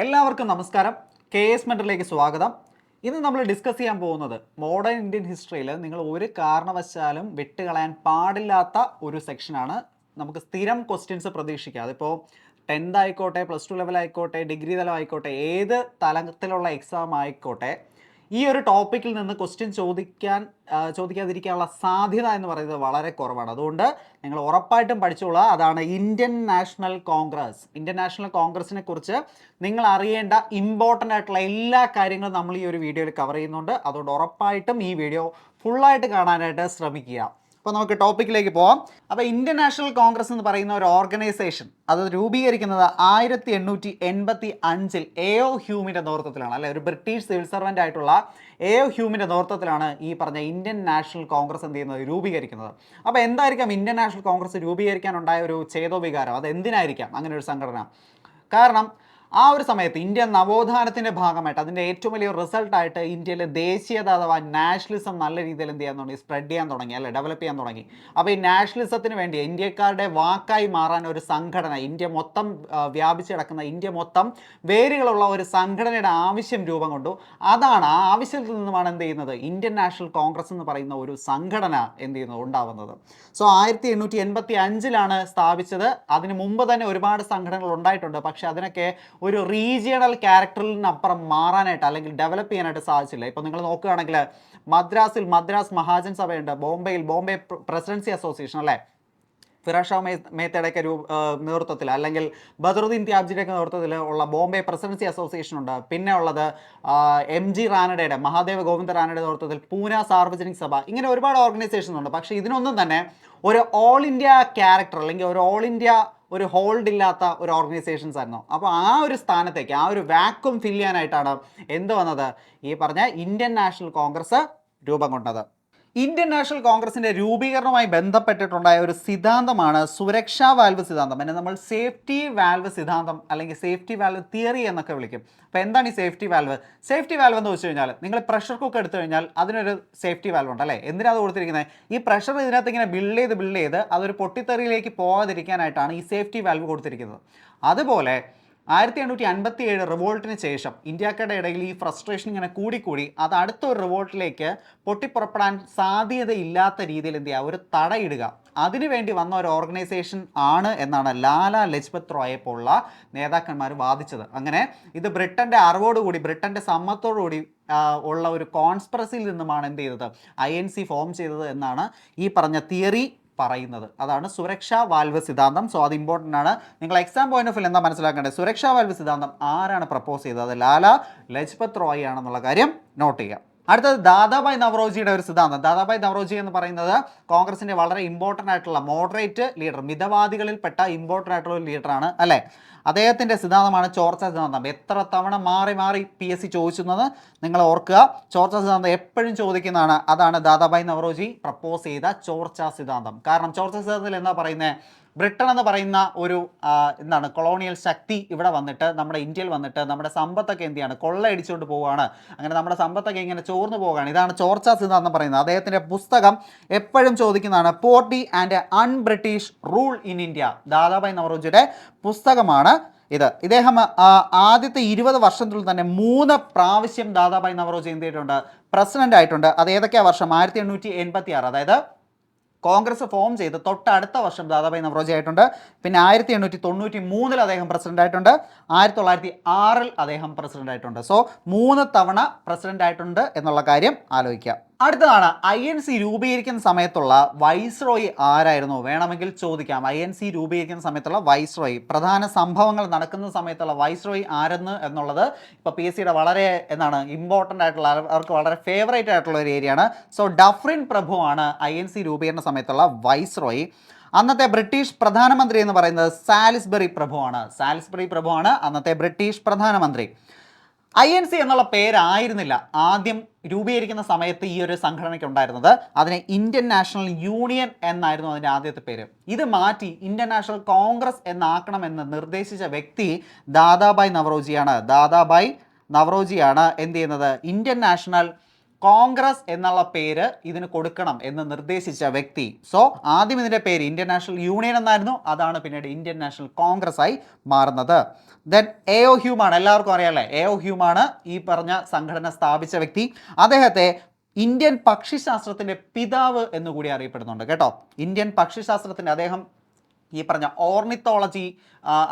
എല്ലാവർക്കും നമസ്കാരം. K S മെന്ററിലേക്ക് സ്വാഗതം. ഇന്ന് നമ്മൾ ഡിസ്കസ് ചെയ്യാൻ പോകുന്നത് മോഡേൺ ഇന്ത്യൻ ഹിസ്റ്ററിയിൽ നിങ്ങൾ ഒരു കാരണവശാലും വിട്ടുകളയാൻ പാടില്ലാത്ത ഒരു സെക്ഷനാണ് നമുക്ക് സ്ഥിരം ക്വസ്റ്റ്യൻസ് പ്രതീക്ഷിക്കാം. അതിപ്പോൾ ടെൻത്ത് ആയിക്കോട്ടെ പ്ലസ് ടു ലെവൽ ആയിക്കോട്ടെ ഡിഗ്രി തലം ആയിക്കോട്ടെ ഏത് തലത്തിലുള്ള എക്സാം ആയിക്കോട്ടെ ഈ ഒരു ടോപ്പിക്കിൽ നിന്ന് ക്വസ്റ്റ്യൻ ചോദിക്കാൻ ചോദിക്കാതിരിക്കാനുള്ള സാധ്യത എന്ന് പറയുന്നത് വളരെ കുറവാണ്. അതുകൊണ്ട് നിങ്ങൾ ഉറപ്പായിട്ടും പഠിച്ചോളുക. അതാണ് Indian National Congress Indian National കോൺഗ്രസിനെ കുറിച്ച് നിങ്ങൾ അറിയേണ്ട ഇമ്പോർട്ടന്റ് ആയിട്ടുള്ള എല്ലാ കാര്യങ്ങളും നമ്മൾ ഈ ഒരു വീഡിയോയിൽ കവർ ചെയ്യുന്നുണ്ട്. അതുകൊണ്ട് ഉറപ്പായിട്ടും ഈ വീഡിയോ ഫുള്ളായിട്ട് കാണാനായിട്ട് ശ്രമിക്കുക. അപ്പോൾ നമുക്ക് ടോപ്പിക്കിലേക്ക് പോവാം. അപ്പോൾ ഇന്ത്യൻ നാഷണൽ കോൺഗ്രസ് എന്ന് പറയുന്ന ഒരു ഓർഗനൈസേഷൻ അത് രൂപീകരിക്കുന്നത് ആയിരത്തി എണ്ണൂറ്റി എൺപത്തി അഞ്ചിൽ എ ഒ ഹ്യൂമിന്റെ നേതൃത്വത്തിലാണ്. അല്ലെ? ഒരു ബ്രിട്ടീഷ് സിവിൽ സർവന്റ് ആയിട്ടുള്ള എ ഒ ഹ്യൂമിന്റെ നേതൃത്വത്തിലാണ് ഈ പറഞ്ഞ ഇന്ത്യൻ നാഷണൽ കോൺഗ്രസ് എന്ത് ചെയ്യുന്നത്? രൂപീകരിക്കുന്നത്. അപ്പോൾ എന്തായിരിക്കാം ഇന്ത്യൻ നാഷണൽ കോൺഗ്രസ് രൂപീകരിക്കാനുണ്ടായ ഒരു ചേതോവികാരം? അത് എന്തിനായിരിക്കാം? അങ്ങനെ ഒരു സംഘടന. കാരണം ആ ഒരു സമയത്ത് ഇന്ത്യ നവോത്ഥാനത്തിന്റെ ഭാഗമായിട്ട് അതിന്റെ ഏറ്റവും വലിയ റിസൾട്ടായിട്ട് ഇന്ത്യയിലെ ദേശീയത അഥവാ നാഷണലിസം നല്ല രീതിയിൽ എന്ത് ചെയ്യാൻ തുടങ്ങി? സ്പ്രെഡ് ചെയ്യാൻ തുടങ്ങി അല്ലെ? ഡെവലപ്പ് ചെയ്യാൻ തുടങ്ങി. അപ്പോൾ ഈ നാഷണലിസത്തിന് വേണ്ടി ഇന്ത്യക്കാരുടെ വാക്കായി മാറാൻ ഒരു സംഘടന ഇന്ത്യ മൊത്തം വ്യാപിച്ച് കിടക്കുന്ന ഇന്ത്യ മൊത്തം വേരുകളുള്ള ഒരു സംഘടനയുടെ ആവശ്യം രൂപം കൊണ്ടു. അതാണ് ആ ആവശ്യത്തിൽ നിന്നുമാണ് എന്ത് ചെയ്യുന്നത്? ഇന്ത്യൻ നാഷണൽ കോൺഗ്രസ് എന്ന് പറയുന്ന ഒരു സംഘടന എന്ത് ചെയ്യുന്നത്? ഉണ്ടാവുന്നത്. സോ ആയിരത്തി എണ്ണൂറ്റി എൺപത്തി അഞ്ചിലാണ് സ്ഥാപിച്ചത്. അതിന് മുമ്പ് തന്നെ ഒരുപാട് സംഘടനകൾ ഉണ്ടായിട്ടുണ്ട്. പക്ഷെ അതിനൊക്കെ ഒരു റീജിയണൽ ക്യാരക്ടറിൽ നിന്നപ്പുറം മാറാനായിട്ട് അല്ലെങ്കിൽ ഡെവലപ്പ് ചെയ്യാനായിട്ട് സാധിച്ചില്ല. ഇപ്പോൾ നിങ്ങൾ നോക്കുകയാണെങ്കിൽ മദ്രാസിൽ മദ്രാസ് മഹാജൻ സഭയുണ്ട്. ബോംബെയിൽ ബോംബെ പ്രസിഡൻസി അസോസിയേഷൻ അല്ലേ? ഫിറാഷ മേ മേത്തയുടെയൊക്കെ രൂ ആ, നേതൃത്വത്തിൽ അല്ലെങ്കിൽ ബദറുദ്ദീൻ ത്യാബ്ജിയുടെയൊക്കെ നേതൃത്വത്തിൽ ഉള്ള ബോംബെ പ്രസിഡൻസി അസോസിയേഷൻ ഉണ്ട്. പിന്നെ ഉള്ളത് എം ജി റാനഡയുടെ മഹാദേവ ഗോവിന്ദ റാനയുടെ നേതൃത്വത്തിൽ പൂന സാർവജനിക് സഭ. ഇങ്ങനെ ഒരുപാട് ഓർഗനൈസേഷൻസ് ഉണ്ട്. പക്ഷേ ഇതിനൊന്നും തന്നെ ഒരു ഓൾ ഇന്ത്യ ക്യാരക്ടർ അല്ലെങ്കിൽ ഒരു ഓൾ ഇന്ത്യ ഒരു ഹോൾഡ് ഇല്ലാത്ത ഒരു ഓർഗനൈസേഷൻസ് ആയിരുന്നു. അപ്പോൾ ആ ഒരു സ്ഥാനത്തേക്ക് ആ ഒരു വാക്വം ഫില്ല് ചെയ്യാനായിട്ടാണ് എന്ത് വന്നത്? ഈ പറഞ്ഞ ഇന്ത്യൻ നാഷണൽ കോൺഗ്രസ് രൂപം കൊണ്ടത്. ഇന്ത്യൻ നാഷണൽ കോൺഗ്രസിന്റെ രൂപീകരണവുമായി ബന്ധപ്പെട്ടിട്ടുണ്ടായ ഒരു സിദ്ധാന്തമാണ് സുരക്ഷാ വാൽവ് സിദ്ധാന്തം. എന്നെ നമ്മൾ സേഫ്റ്റി വാൽവ് സിദ്ധാന്തം അല്ലെങ്കിൽ സേഫ്റ്റി വാൽവ് തിയറി എന്നൊക്കെ വിളിക്കും. അപ്പോൾ എന്താണ് ഈ സേഫ്റ്റി വാൽവ്? സേഫ്റ്റി വാൽവ് എന്ന് വെച്ച് കഴിഞ്ഞാൽ നിങ്ങൾ പ്രഷർ കുക്ക് എടുത്തു കഴിഞ്ഞാൽ അതിനൊരു സേഫ്റ്റി വാൽവ് ഉണ്ട് അല്ലേ? എന്തിനാണ് അത് കൊടുത്തിരിക്കുന്നത്? ഈ പ്രഷർ ഇതിനകത്ത് ഇങ്ങനെ ബിൽഡ് ചെയ്ത് ബിൽഡ് ചെയ്ത് അതൊരു പൊട്ടിത്തെറിയിലേക്ക് പോകാതിരിക്കാനായിട്ടാണ് ഈ സേഫ്റ്റി വാൽവ് കൊടുത്തിരിക്കുന്നത്. അതുപോലെ ആയിരത്തി എണ്ണൂറ്റി അൻപത്തി ഏഴ് റിവോൾട്ടിന് ശേഷം ഇന്ത്യക്കാരുടെ ഇടയിൽ ഈ ഫ്രസ്ട്രേഷൻ ഇങ്ങനെ കൂടിക്കൂടി. അത് അടുത്തൊരു റിവോൾട്ടിലേക്ക് പൊട്ടിപ്പുറപ്പെടാൻ സാധ്യതയില്ലാത്ത രീതിയിൽ എന്ത് ചെയ്യുക? ഒരു തടയിടുക. അതിനുവേണ്ടി വന്ന ഒരു ഓർഗനൈസേഷൻ ആണ് എന്നാണ് ലാല ലജ്പത് റോയെ പോലുള്ള നേതാക്കന്മാർ വാദിച്ചത്. അങ്ങനെ ഇത് ബ്രിട്ടന്റെ അറിവോടുകൂടി ബ്രിട്ടന്റെ സമ്മത്തോടുകൂടി ഉള്ള ഒരു കോൺസ്പ്രസിൽ നിന്നുമാണ് എന്ത് ചെയ്തത്? ഐ എൻ സി ഫോം ചെയ്തത് എന്നാണ് ഈ പറഞ്ഞ തിയറി പറയുന്നത്. അതാണ് സുരക്ഷാ വാൽവ് സിദ്ധാന്തം. സോ അത് ഇമ്പോർട്ടന്റ് ആണ്. നിങ്ങൾ എക്സാം പോയിന്റ് ഓഫ് വ്യൂ എന്താ മനസ്സിലാക്കേണ്ടത്? സുരക്ഷാ വാൽവ് സിദ്ധാന്തം ആരാണ് പ്രപ്പോസ് ചെയ്തത്? ലാല ലജ്പത് റോയ് ആണെന്നുള്ള കാര്യം നോട്ട് ചെയ്യാം. അടുത്തത് ദാദാഭായ് നവറോജിയുടെ ഒരു സിദ്ധാന്തം. ദാദാഭായ് നവറോജി എന്ന് പറയുന്നത് കോൺഗ്രസിന്റെ വളരെ ഇമ്പോർട്ടന്റ് ആയിട്ടുള്ള മോഡറേറ്റ് ലീഡർ മിതവാദികളിൽപ്പെട്ട ഇമ്പോർട്ടന്റ് ആയിട്ടുള്ള ഒരു ലീഡറാണ് അല്ലേ? അദ്ദേഹത്തിന്റെ സിദ്ധാന്തമാണ് ചോർച്ച സിദ്ധാന്തം. എത്ര തവണ മാറി മാറി പി എസ് സി ചോദിച്ചെന്നത് നിങ്ങൾ ഓർക്കുക. ചോർച്ച സിദ്ധാന്തം എപ്പോഴും ചോദിക്കുന്നതാണ്. അതാണ് ദാദാഭായ് നവറോജി പ്രപ്പോസ് ചെയ്ത ചോർച്ച സിദ്ധാന്തം. കാരണം ചോർച്ച സിദ്ധാന്തത്തിൽ എന്താ പറയുന്നത് ബ്രിട്ടൻ എന്ന് പറയുന്ന ഒരു എന്താണ് കൊളോണിയൽ ശക്തി ഇവിടെ വന്നിട്ട് നമ്മുടെ ഇന്ത്യയിൽ വന്നിട്ട് നമ്മുടെ സമ്പത്തൊക്കെ എന്തിയാണ് ചെയ്യാണ്? കൊള്ളയടിച്ചുകൊണ്ട് പോവുകയാണ്. അങ്ങനെ നമ്മുടെ സമ്പത്തൊക്കെ ഇങ്ങനെ ചോർന്നു പോവുകയാണ്. ഇതാണ് ചോർച്ച സിദ്ധാന്തം പറയുന്നത്. അദ്ദേഹത്തിന്റെ പുസ്തകം എപ്പോഴും ചോദിക്കുന്നതാണ് poverty and un British rule in India Dadabhai നവറോജിയുടെ പുസ്തകമാണ്. ഇത്. ഇദ്ദേഹം ആദ്യത്തെ ഇരുപത് വർഷത്തിൽ തന്നെ മൂന്ന് പ്രാവശ്യം ദാദാഭായ് നവറോജി എന്ത് ചെയ്തിട്ടുണ്ട് പ്രസിഡന്റ് ആയിട്ടുണ്ട്. അത് ഏതൊക്കെയാ വർഷം? ആയിരത്തി എണ്ണൂറ്റി എൺപത്തി ആറ് അതായത് കോൺഗ്രസ് ഫോം ചെയ്ത് തൊട്ടടുത്ത വർഷം ദാദാഭായ് നവറോജി ആയിട്ടുണ്ട്. പിന്നെ ആയിരത്തി എണ്ണൂറ്റി തൊണ്ണൂറ്റി മൂന്നിൽ അദ്ദേഹം പ്രസിഡന്റ് ആയിട്ടുണ്ട്. ആയിരത്തി തൊള്ളായിരത്തി ആറിൽ അദ്ദേഹം പ്രസിഡന്റ് ആയിട്ടുണ്ട്. സോ മൂന്ന് തവണ പ്രസിഡന്റ് ആയിട്ടുണ്ട് എന്നുള്ള കാര്യം ആലോചിക്കുക അടുത്തതാണ് ഐ എൻ സി രൂപീകരിക്കുന്ന സമയത്തുള്ള വൈസ്രോയി ആരായിരുന്നു? വേണമെങ്കിൽ ചോദിക്കാം. ഐ എൻ സി രൂപീകരിക്കുന്ന സമയത്തുള്ള വൈസ്രോയി. പ്രധാന സംഭവങ്ങൾ നടക്കുന്ന സമയത്തുള്ള വൈസ്രോയി ആരെന്ന് എന്നുള്ളത് ഇപ്പോൾ പി എസ് സിയുടെ വളരെ എന്താണ് ഇമ്പോർട്ടന്റ് ആയിട്ടുള്ള അവർക്ക് വളരെ ഫേവറേറ്റ് ആയിട്ടുള്ള ഒരു ഏരിയയാണ് സോ ഡഫ്രിൻ പ്രഭുവാണ് ഐ എൻ സി രൂപീകരണ സമയത്തുള്ള വൈസ്രോയി. അന്നത്തെ ബ്രിട്ടീഷ് പ്രധാനമന്ത്രി എന്ന് പറയുന്നത് സാലിസ്ബറി പ്രഭുവാണ് സാലിസ്ബറി പ്രഭുവാണ് അന്നത്തെ ബ്രിട്ടീഷ് പ്രധാനമന്ത്രി ഐ എൻ സി എന്നുള്ള പേരായിരുന്നില്ല ആദ്യം രൂപീകരിക്കുന്ന സമയത്ത് ഈ ഒരു സംഘടനയ്ക്ക് ഉണ്ടായിരുന്നത് അതിനെ ഇന്ത്യൻ നാഷണൽ യൂണിയൻ എന്നായിരുന്നു അതിന്റെ ആദ്യത്തെ പേര്. ഇത് മാറ്റി ഇന്ത്യൻ നാഷണൽ കോൺഗ്രസ് എന്നാക്കണമെന്ന് നിർദ്ദേശിച്ച വ്യക്തി ദാദാഭായ് നവറോജിയാണ്. ദാദാഭായ് നവറോജിയാണ് എന്ത് ചെയ്യുന്നത്? ഇന്ത്യൻ നാഷണൽ കോൺഗ്രസ് എന്നുള്ള പേര് ഇതിന് കൊടുക്കണം എന്ന് നിർദ്ദേശിച്ച വ്യക്തി. സോ ആദ്യം ഇതിന്റെ പേര് ഇന്ത്യൻ നാഷണൽ യൂണിയൻ എന്നായിരുന്നു. അതാണ് പിന്നീട് ഇന്ത്യൻ നാഷണൽ കോൺഗ്രസ് ആയി മാറുന്നത്. ദെൻ എ ഒ ഹ്യൂമാണ് എല്ലാവർക്കും അറിയാമല്ലേ എ ഒ ഹ്യൂമാണ് ഈ പറഞ്ഞ സംഘടന സ്ഥാപിച്ച വ്യക്തി. അദ്ദേഹത്തെ ഇന്ത്യൻ പക്ഷിശാസ്ത്രത്തിന്റെ പിതാവ് എന്നുകൂടി അറിയപ്പെടുന്നുണ്ട് കേട്ടോ. ഇന്ത്യൻ പക്ഷിശാസ്ത്രത്തിന്റെ അദ്ദേഹം ഈ പറഞ്ഞ ഓർണിത്തോളജി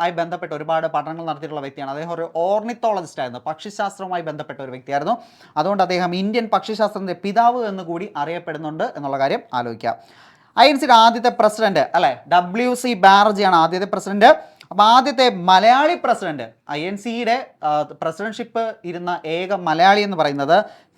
ആയി ബന്ധപ്പെട്ട് ഒരുപാട് പഠനങ്ങൾ നടത്തിയിട്ടുള്ള വ്യക്തിയാണ്. അദ്ദേഹം ഒരു ഓർണിത്തോളജിസ്റ്റ് ആയിരുന്നു. പക്ഷിശാസ്ത്രവുമായി ബന്ധപ്പെട്ട ഒരു വ്യക്തിയായിരുന്നു. അതുകൊണ്ട് അദ്ദേഹം ഇന്ത്യൻ പക്ഷിശാസ്ത്രത്തിന്റെ പിതാവ് എന്ന് കൂടി അറിയപ്പെടുന്നുണ്ട് എന്നുള്ള കാര്യം ആലോചിക്കുക ഐ എൻ സിയുടെ ആദ്യത്തെ പ്രസിഡന്റ് അല്ലെ? ഡബ്ല്യു സി ബാനർജിയാണ് ആദ്യത്തെ പ്രസിഡന്റ്. അപ്പോൾ ആദ്യത്തെ മലയാളി പ്രസിഡന്റ് ഐ എൻ സിയുടെ പ്രസിഡന്റ്ഷിപ്പ് ഇരുന്ന ഏക മലയാളി എന്ന് പറയുന്നത്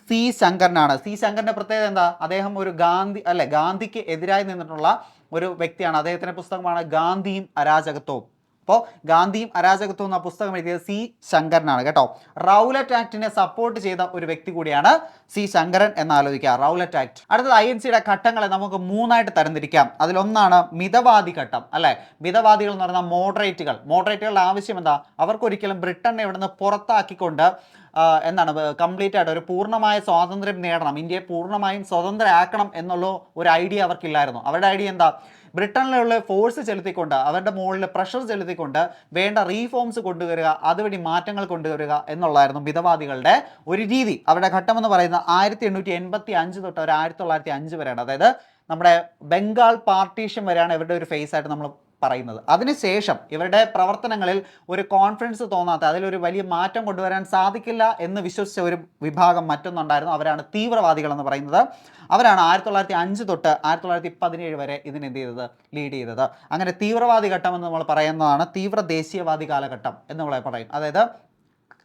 സി ശങ്കരനാണ്. സി ശങ്കരന്റെ പ്രത്യേകത എന്താ? അദ്ദേഹം ഒരു ഗാന്ധി അല്ലെ ഗാന്ധിക്ക് എതിരായി നിന്നിട്ടുള്ള ഒരു വ്യക്തിയാണ്. അദ്ദേഹത്തിന്റെ പുസ്തകമാണ് ഗാന്ധിയും അരാജകത്വവും. അപ്പോൾ ഗാന്ധിയും അരാജകത്വം എന്ന പുസ്തകം എഴുതിയത് സി ശങ്കരനാണ് കേട്ടോ. റൗലറ്റ് ആക്ടിനെ സപ്പോർട്ട് ചെയ്ത ഒരു വ്യക്തി കൂടിയാണ് സി ശങ്കരൻ എന്ന് ആലോചിക്കുക റൗലറ്റ് ആക്ട്. അടുത്തത് ഐ എൻ സിയുടെ ഘട്ടങ്ങളെ നമുക്ക് മൂന്നായിട്ട് തരംതിരിക്കാം. അതിലൊന്നാണ് മിതവാദി ഘട്ടം അല്ലെ? മിതവാദികൾ എന്ന് പറയുന്ന മോഡറേറ്റുകൾ മോഡറേറ്റുകളുടെ ആവശ്യം എന്താ? അവർക്കൊരിക്കലും ബ്രിട്ടനെ ഇവിടുന്ന് പുറത്താക്കിക്കൊണ്ട് എന്താണ് കംപ്ലീറ്റ് ആയിട്ട് ഒരു പൂർണമായ സ്വാതന്ത്ര്യം നേടണം. ഇന്ത്യയെ പൂർണമായും സ്വതന്ത്രമാക്കണം എന്നുള്ള ഒരു ഐഡിയ അവർക്കില്ലായിരുന്നു. അവരുടെ ഐഡിയ എന്താ? ബ്രിട്ടനിലുള്ള ഫോഴ്സ് ചെലുത്തിക്കൊണ്ട് അവരുടെ മുകളിൽ പ്രഷർ ചെലുത്തിക്കൊണ്ട് വേണ്ട റീഫോംസ് കൊണ്ടുവരിക അതുവഴി മാറ്റങ്ങൾ കൊണ്ടുവരിക എന്നുള്ളതായിരുന്നു മിതവാദികളുടെ ഒരു രീതി. അവരുടെ ഘട്ടം എന്ന് പറയുന്നത് ആയിരത്തി എണ്ണൂറ്റി എൺപത്തി അഞ്ച് തൊട്ട് ഒരു ആയിരത്തി തൊള്ളായിരത്തി അഞ്ച് വരെയാണ്. അതായത് നമ്മുടെ ബംഗാൾ പാർട്ടീഷൻ വരെയാണ് ഇവരുടെ ഒരു ഫേസ് ആയിട്ട് നമ്മൾ പറയുന്നത്. അതിനുശേഷം ഇവരുടെ പ്രവർത്തനങ്ങളിൽ ഒരു കോൺഫിഡൻസ് തോന്നാത്ത അതിലൊരു വലിയ മാറ്റം കൊണ്ടുവരാൻ സാധിക്കില്ല എന്ന് വിശ്വസിച്ച ഒരു വിഭാഗം മറ്റൊന്നുണ്ടായിരുന്നു. അവരാണ് തീവ്രവാദികൾ എന്ന് പറയുന്നത്. അവരാണ് ആയിരത്തി തൊള്ളായിരത്തി അഞ്ച് തൊട്ട് ആയിരത്തി തൊള്ളായിരത്തി പതിനേഴ് വരെ ഇതിന് എന്ത് ചെയ്തത്? ലീഡ് ചെയ്തത്. അങ്ങനെ തീവ്രവാദി ഘട്ടം എന്ന് നമ്മൾ പറയുന്നതാണ് തീവ്ര ദേശീയവാദി കാലഘട്ടം എന്ന് നമ്മൾ പറയും. അതായത്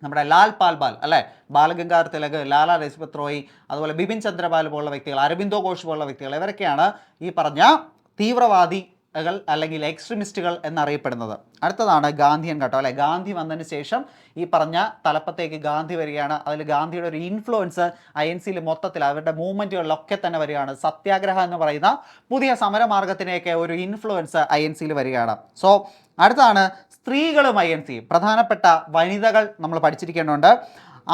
നമ്മുടെ ലാൽ പാൽപാൽ അല്ലേ? ബാലഗംഗാധർ തിലക് ലാലാ ലജ്പത് റോയ് അതുപോലെ ബിപിൻ ചന്ദ്രപാൽ പോലുള്ള വ്യക്തികൾ അരബിന്ദോ ഘോഷ് പോലുള്ള വ്യക്തികൾ ഇവരൊക്കെയാണ് ഈ പറഞ്ഞ തീവ്രവാദികൾ അല്ലെങ്കിൽ എക്സ്ട്രീമിസ്റ്റുകൾ എന്നറിയപ്പെടുന്നത്. അടുത്തതാണ് ഗാന്ധിയൻ ഘട്ടം അല്ലെ? ഗാന്ധി വന്നതിന് ശേഷം ഈ പറഞ്ഞ തലപ്പത്തേക്ക് ഗാന്ധി വരികയാണ്. അതിൽ ഗാന്ധിയുടെ ഒരു ഇൻഫ്ലുവൻസ് ഐ എൻ സിയിൽ മൊത്തത്തിൽ അവരുടെ മൂവ്മെന്റുകളിലൊക്കെ തന്നെ വരികയാണ്. സത്യാഗ്രഹം എന്ന് പറയുന്ന പുതിയ സമരമാർഗത്തിനെയൊക്കെ ഒരു ഇൻഫ്ലുവൻസ് ഐ എൻ സിയിൽ വരികയാണ്. സോ അടുത്താണ് സ്ത്രീകളും ഐ എൻ സി. പ്രധാനപ്പെട്ട വനിതകൾ നമ്മൾ പഠിച്ചിരിക്കേണ്ടതുണ്ട്.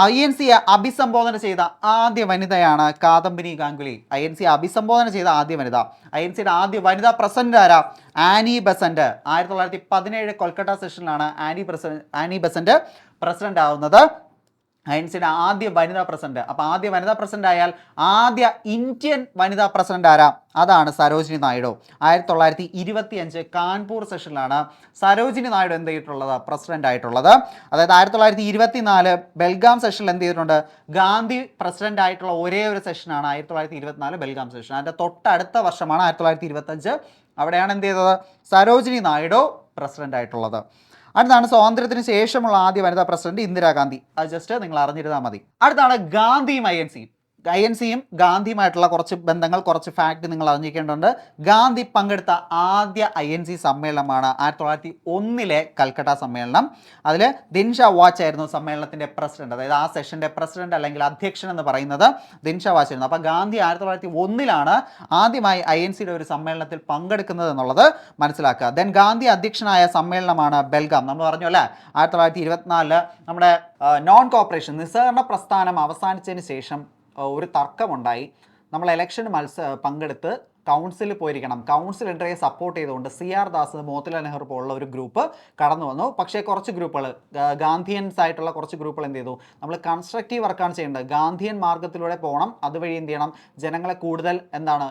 ഐ എൻ സിയെ അഭിസംബോധന ചെയ്ത ആദ്യ വനിതയാണ് Kadambini Ganguly. I N C അഭിസംബോധന ചെയ്ത ആദ്യ വനിത. ഐ എൻ സിയുടെ ആദ്യ വനിതാ പ്രസിഡന്റ് ആരാ? Annie Besant. ആയിരത്തി തൊള്ളായിരത്തി പതിനേഴ് Kolkata സെഷനിലാണ് Annie president Annie Besant president ആവുന്നത്. ഐൻസിയുടെ ആദ്യ വനിതാ പ്രസിഡന്റ്. അപ്പോൾ ആദ്യ വനിതാ പ്രസിഡന്റ് ആയാൽ ആദ്യ ഇന്ത്യൻ വനിതാ പ്രസിഡന്റ് ആരാ? അതാണ് സരോജിനി നായിഡു. ആയിരത്തി തൊള്ളായിരത്തി ഇരുപത്തി അഞ്ച് കാൺപൂർ സെഷനിലാണ് സരോജിനി നായിഡു എന്ത് ചെയ്തിട്ടുള്ളത്? പ്രസിഡന്റ് ആയിട്ടുള്ളത്. അതായത് ആയിരത്തി തൊള്ളായിരത്തി ഇരുപത്തി നാല് ബെൽഗാം സെഷനിൽ എന്ത് ചെയ്തിട്ടുണ്ട്? ഗാന്ധി പ്രസിഡന്റ് ആയിട്ടുള്ള ഒരേ ഒരു സെഷനാണ് ആയിരത്തി തൊള്ളായിരത്തി ഇരുപത്തിനാല് ബെൽഗാം സെഷൻ. അതിന്റെ തൊട്ടടുത്ത വർഷമാണ് ആയിരത്തി തൊള്ളായിരത്തി ഇരുപത്തഞ്ച് അവിടെയാണ് എന്ത് ചെയ്തത്? സരോജിനി നായിഡു പ്രസിഡന്റ് ആയിട്ടുള്ളത്. അടുത്താണ് സ്വാതന്ത്ര്യത്തിന് ശേഷമുള്ള ആദ്യ വനിതാ പ്രസിഡന്റ് ഇന്ദിരാഗാന്ധി. അത് ജസ്റ്റ് നിങ്ങൾ അറിഞ്ഞിരുന്നാൽ മതി. അടുത്താണ് എൻ സിയും ഐ എൻ സിയും ഗാന്ധിയുമായിട്ടുള്ള കുറച്ച് ബന്ധങ്ങൾ കുറച്ച് ഫാക്ട് നിങ്ങൾ അറിഞ്ഞിരിക്കേണ്ടതുണ്ട്. ഗാന്ധി പങ്കെടുത്ത ആദ്യ ഐ എൻ സി സമ്മേളനമാണ് ആയിരത്തി തൊള്ളായിരത്തി ഒന്നിലെ കൽക്കട്ട സമ്മേളനം. അതിൽ ദിൻഷ വാച്ച് ആയിരുന്നു സമ്മേളനത്തിന്റെ പ്രസിഡന്റ് അതായത് ആ സെഷന്റെ പ്രസിഡന്റ് അല്ലെങ്കിൽ അധ്യക്ഷൻ എന്ന് പറയുന്നത് ദിൻഷ വാച്ച് ആയിരുന്നു. അപ്പോൾ ഗാന്ധി ആയിരത്തി തൊള്ളായിരത്തി ഒന്നിലാണ് ആദ്യമായി ഐ എൻ സിയുടെ ഒരു സമ്മേളനത്തിൽ പങ്കെടുക്കുന്നത് എന്നുള്ളത് മനസ്സിലാക്കുക. ദെൻ ഗാന്ധി അധ്യക്ഷനായ സമ്മേളനമാണ് ബെൽഗാം. നമ്മൾ പറഞ്ഞു അല്ലേ? ആയിരത്തി തൊള്ളായിരത്തി ഇരുപത്തിനാലിൽ നമ്മുടെ നോൺ കോപ്പറേഷൻ നിസ്സഹകരണ പ്രസ്ഥാനം അവസാനിച്ചതിന് ശേഷം ഒരു തർക്കമുണ്ടായി. നമ്മൾ ഇലക്ഷൻ മത്സ പങ്കെടുത്ത് കൗൺസിലിൽ പോയിരിക്കണം. കൗൺസിൽ എൻട്രിയെ സപ്പോർട്ട് ചെയ്തുകൊണ്ട് സി ആർ ദാസ് മോത്തിലാൽ നെഹ്റു പോലുള്ള ഒരു ഗ്രൂപ്പ് കടന്നു വന്നു. പക്ഷേ കുറച്ച് ഗ്രൂപ്പുകൾ ഗാന്ധിയൻസ് ആയിട്ടുള്ള കുറച്ച് ഗ്രൂപ്പുകൾ എന്ത് ചെയ്തു? നമ്മൾ കൺസ്ട്രക്റ്റീവ് വർക്കാണ് ചെയ്യേണ്ടത്. ഗാന്ധിയൻ മാർഗത്തിലൂടെ പോകണം. അതുവഴി എന്ത് ചെയ്യണം? ജനങ്ങളെ കൂടുതൽ എന്താണ്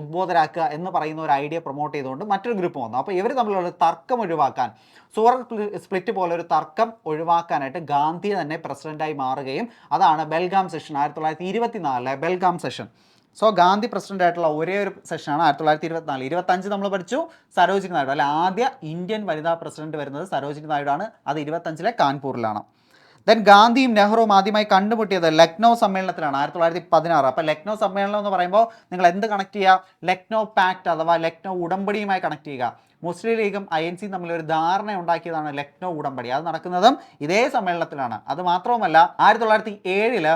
ഉദ്ബോധരാക്കുക എന്ന് പറയുന്ന ഒരു ഐഡിയ പ്രൊമോട്ട് ചെയ്തുകൊണ്ട് മറ്റൊരു ഗ്രൂപ്പ് വന്നു. അപ്പോൾ ഇവർ തമ്മിലുള്ള തർക്കം ഒഴിവാക്കാൻ സൂറൽ സ്പ്ലിറ്റ് പോലെ ഒരു തർക്കം ഒഴിവാക്കാനായിട്ട് ഗാന്ധി തന്നെ പ്രസിഡന്റായി മാറുകയും അതാണ് ബെൽഗാം സെഷൻ ആയിരത്തി തൊള്ളായിരത്തി ഇരുപത്തിനാലിലെ Belgaum session so Gandhi president ആയിട്ടുള്ള ഒരേ ഒരു സെഷനാണ് ആയിരത്തി തൊള്ളായിരത്തി ഇരുപത്തിനാല്. ഇരുപത്തഞ്ച് നമ്മൾ പഠിച്ചു സരോജിനി നായിഡു. അല്ല ആദ്യ ഇന്ത്യൻ വനിതാ പ്രസിഡന്റ് വരുന്നത് സരോജിനി നായിഡു ആണ് അത് ഇരുപത്തഞ്ചിലെ കാൺപൂരിലാണ്. ദെൻ ഗാന്ധിയും നെഹ്റുവും ആദ്യമായി കണ്ടുമുട്ടിയത് ലക്നൗ സമ്മേളനത്തിലാണ് ആയിരത്തി തൊള്ളായിരത്തി പതിനാറ്. അപ്പോൾ ലക്നൗ സമ്മേളനം എന്ന് പറയുമ്പോൾ നിങ്ങൾ എന്ത് കണക്ട് ചെയ്യുക? ലക്നൗ പാക്ട് അഥവാ ലക്നൗ ഉടമ്പടിയുമായി കണക്ട് ചെയ്യുക. മുസ്ലിം ലീഗും ഐ എൻ സിയും തമ്മിൽ ഒരു ധാരണ ഉണ്ടാക്കിയതാണ് ലക്നൗ ഉടമ്പടി. അത് നടക്കുന്നതും ഇതേ സമ്മേളനത്തിലാണ്. അത് മാത്രവുമല്ല ആയിരത്തി തൊള്ളായിരത്തി ഏഴിൽ